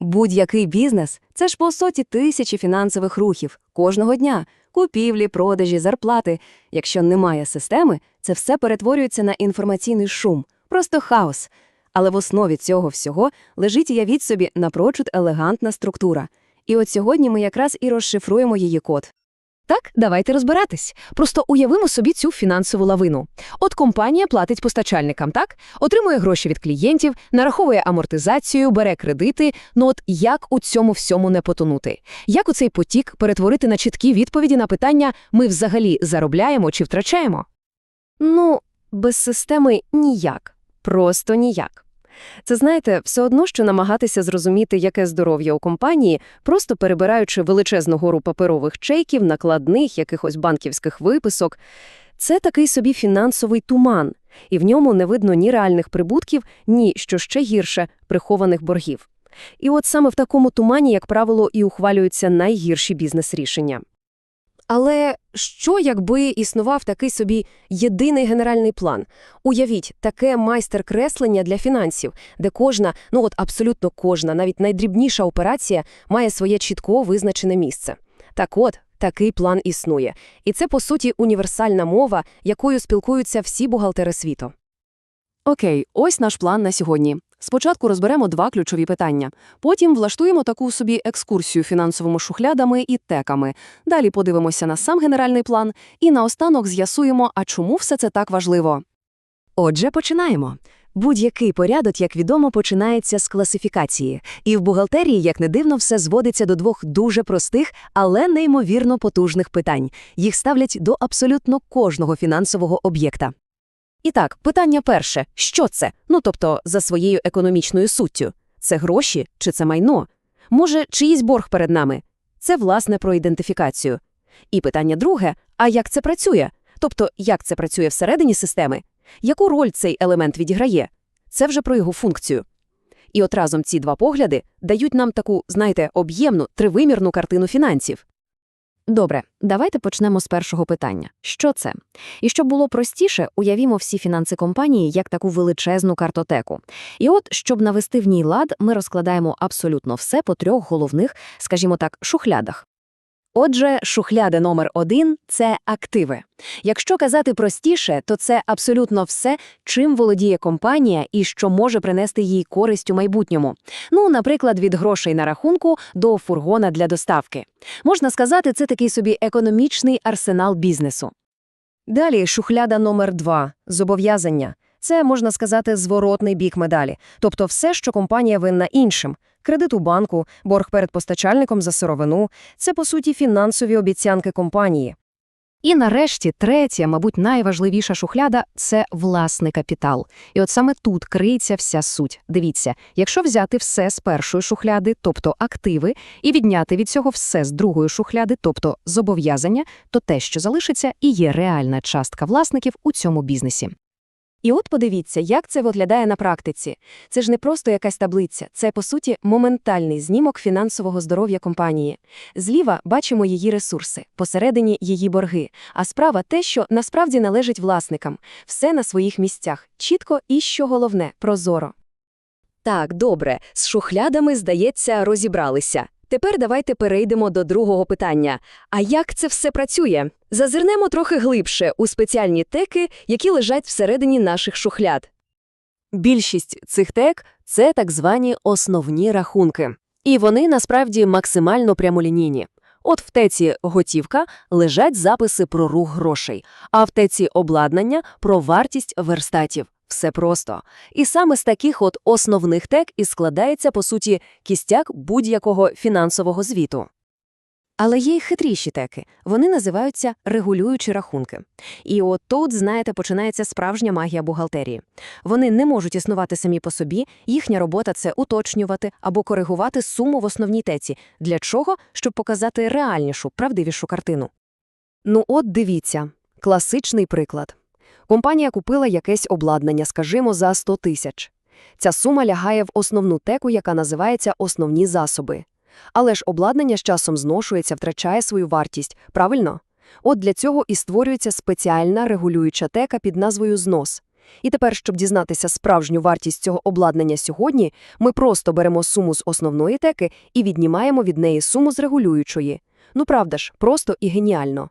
Будь-який бізнес це ж по соті тисячі фінансових рухів кожного дня, купівлі, продажі, зарплати. Якщо немає системи, це все перетворюється на інформаційний шум, просто хаос. Але в основі цього всього лежить, уявіть собі, напрочуд елегантна структура. І от сьогодні ми якраз і розшифруємо її код. Так, давайте розбиратись. Просто уявимо собі цю фінансову лавину. От компанія платить постачальникам, так? Отримує гроші від клієнтів, нараховує амортизацію, бере кредити. Ну от як у цьому всьому не потонути? Як у цей потік перетворити на чіткі відповіді на питання «ми взагалі заробляємо чи втрачаємо?» Ну, без системи ніяк. Просто ніяк. Це, знаєте, все одно, що намагатися зрозуміти, яке здоров'я у компанії, просто перебираючи величезну гору паперових чеків, накладних, якихось банківських виписок. Це такий собі фінансовий туман, і в ньому не видно ні реальних прибутків, ні, що ще гірше, прихованих боргів. І от саме в такому тумані, як правило, і ухвалюються найгірші бізнес-рішення. Але що, якби існував такий собі єдиний генеральний план? Уявіть, таке майстер-креслення для фінансів, де кожна, ну от абсолютно кожна, навіть найдрібніша операція має своє чітко визначене місце. Так от, такий план існує. І це, по суті, універсальна мова, якою спілкуються всі бухгалтери світу. Окей, ось наш план на сьогодні. Спочатку розберемо два ключові питання. Потім влаштуємо таку собі екскурсію фінансовими шухлядами і теками. Далі подивимося на сам генеральний план і наостанок з'ясуємо, а чому все це так важливо. Отже, починаємо. Будь-який порядок, як відомо, починається з класифікації. І в бухгалтерії, як не дивно, все зводиться до двох дуже простих, але неймовірно потужних питань. Їх ставлять до абсолютно кожного фінансового об'єкта. І так, питання перше. Що це? Ну, тобто, за своєю економічною суттю. Це гроші чи це майно? Може, чиїсь борг перед нами? Це, власне, про ідентифікацію. І питання друге, а як це працює? Тобто, як це працює всередині системи? Яку роль цей елемент відіграє? Це вже про його функцію. І от разом ці два погляди дають нам таку, знаєте, об'ємну, тривимірну картину фінансів. Добре, давайте почнемо з першого питання. Що це? І щоб було простіше, уявімо всі фінанси компанії як таку величезну картотеку. І от, щоб навести в ній лад, ми розкладаємо абсолютно все по трьох головних, скажімо так, шухлядах. Отже, шухляда номер один – це активи. Якщо казати простіше, то це абсолютно все, чим володіє компанія і що може принести їй користь у майбутньому. Ну, наприклад, від грошей на рахунку до фургона для доставки. Можна сказати, це такий собі економічний арсенал бізнесу. Далі шухляда номер два – зобов'язання. Це, можна сказати, зворотний бік медалі, тобто все, що компанія винна іншим. Кредит у банку, борг перед постачальником за сировину – це, по суті, фінансові обіцянки компанії. І нарешті третя, мабуть, найважливіша шухляда – це власний капітал. І от саме тут криється вся суть. Дивіться, якщо взяти все з першої шухляди, тобто активи, і відняти від цього все з другої шухляди, тобто зобов'язання, то те, що залишиться, і є реальна частка власників у цьому бізнесі. І от подивіться, як це виглядає на практиці. Це ж не просто якась таблиця, це, по суті, моментальний знімок фінансового здоров'я компанії. Зліва бачимо її ресурси, посередині її борги, а справа те, що насправді належить власникам. Все на своїх місцях, чітко і, що головне, прозоро. Так, добре, з шухлядами, здається, розібралися. Тепер давайте перейдемо до другого питання. А як це все працює? Зазирнемо трохи глибше у спеціальні теки, які лежать всередині наших шухляд. Більшість цих тек – це так звані основні рахунки. І вони насправді максимально прямолінійні. От в теці «Готівка» лежать записи про рух грошей, а в теці «Обладнання» – про вартість верстатів. Все просто. І саме з таких от основних тек і складається, по суті, кістяк будь-якого фінансового звіту. Але є й хитріші теки. Вони називаються регулюючі рахунки. І от тут, знаєте, починається справжня магія бухгалтерії. Вони не можуть існувати самі по собі, їхня робота – це уточнювати або коригувати суму в основній теці. Для чого? Щоб показати реальнішу, правдивішу картину. Ну от дивіться. Класичний приклад. Компанія купила якесь обладнання, скажімо, за 100 тисяч. Ця сума лягає в основну теку, яка називається «основні засоби». Але ж обладнання з часом зношується, втрачає свою вартість, правильно? От для цього і створюється спеціальна регулююча тека під назвою «знос». І тепер, щоб дізнатися справжню вартість цього обладнання сьогодні, ми просто беремо суму з основної теки і віднімаємо від неї суму з регулюючої. Ну правда ж, просто і геніально.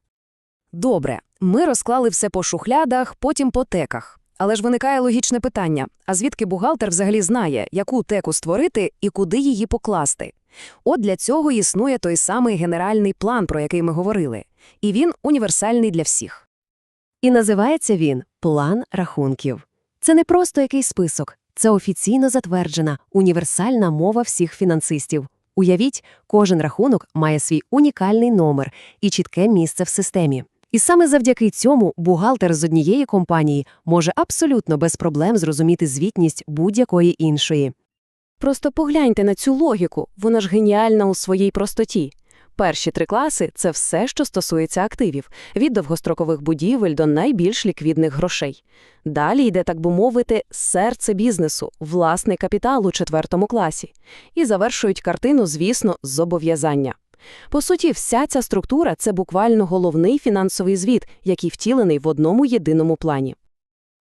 Добре, ми розклали все по шухлядах, потім по теках. Але ж виникає логічне питання, а звідки бухгалтер взагалі знає, яку теку створити і куди її покласти? От для цього існує той самий генеральний план, про який ми говорили. І він універсальний для всіх. І називається він «План рахунків». Це не просто якийсь список, це офіційно затверджена, універсальна мова всіх фінансистів. Уявіть, кожен рахунок має свій унікальний номер і чітке місце в системі. І саме завдяки цьому бухгалтер з однієї компанії може абсолютно без проблем зрозуміти звітність будь-якої іншої. Просто погляньте на цю логіку, вона ж геніальна у своїй простоті. Перші три класи – це все, що стосується активів, від довгострокових будівель до найбільш ліквідних грошей. Далі йде, так би мовити, серце бізнесу, власний капітал у четвертому класі. І завершують картину, звісно, зобов'язання. По суті, вся ця структура – це буквально головний фінансовий звіт, який втілений в одному єдиному плані.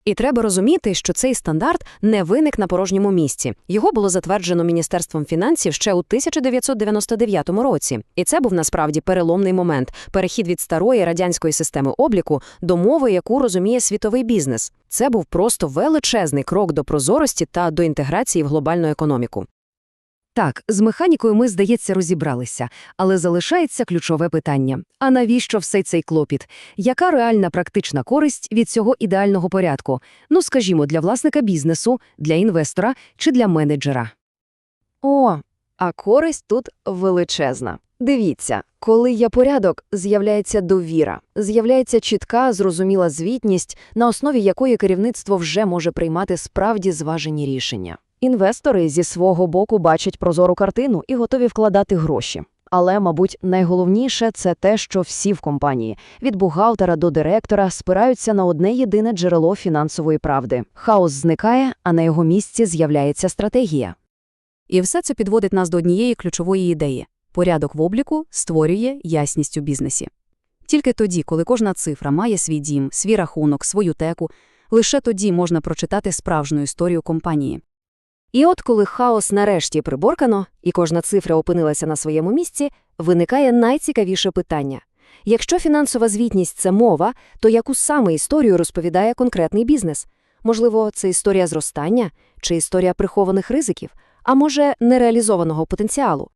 І треба розуміти, що цей стандарт не виник на порожньому місці. Його було затверджено Міністерством фінансів ще у 1999 році. І це був насправді переломний момент – перехід від старої радянської системи обліку до мови, яку розуміє світовий бізнес. Це був просто величезний крок до прозорості та до інтеграції в глобальну економіку. Так, з механікою ми, здається, розібралися, але залишається ключове питання. А навіщо все цей клопіт? Яка реальна практична користь від цього ідеального порядку? Ну, скажімо, для власника бізнесу, для інвестора чи для менеджера? О, а користь тут величезна. Дивіться, коли є порядок, з'являється довіра, з'являється чітка, зрозуміла звітність, на основі якої керівництво вже може приймати справді зважені рішення. Інвестори зі свого боку бачать прозору картину і готові вкладати гроші. Але, мабуть, найголовніше це те, що всі в компанії, від бухгалтера до директора, спираються на одне єдине джерело фінансової правди. Хаос зникає, а на його місці з'являється стратегія. І все це підводить нас до однієї ключової ідеї – порядок в обліку створює ясність у бізнесі. Тільки тоді, коли кожна цифра має свій дім, свій рахунок, свою теку, лише тоді можна прочитати справжню історію компанії. І от коли хаос нарешті приборкано, і кожна цифра опинилася на своєму місці, виникає найцікавіше питання. Якщо фінансова звітність – це мова, то яку саме історію розповідає конкретний бізнес? Можливо, це історія зростання чи історія прихованих ризиків, а може, нереалізованого потенціалу?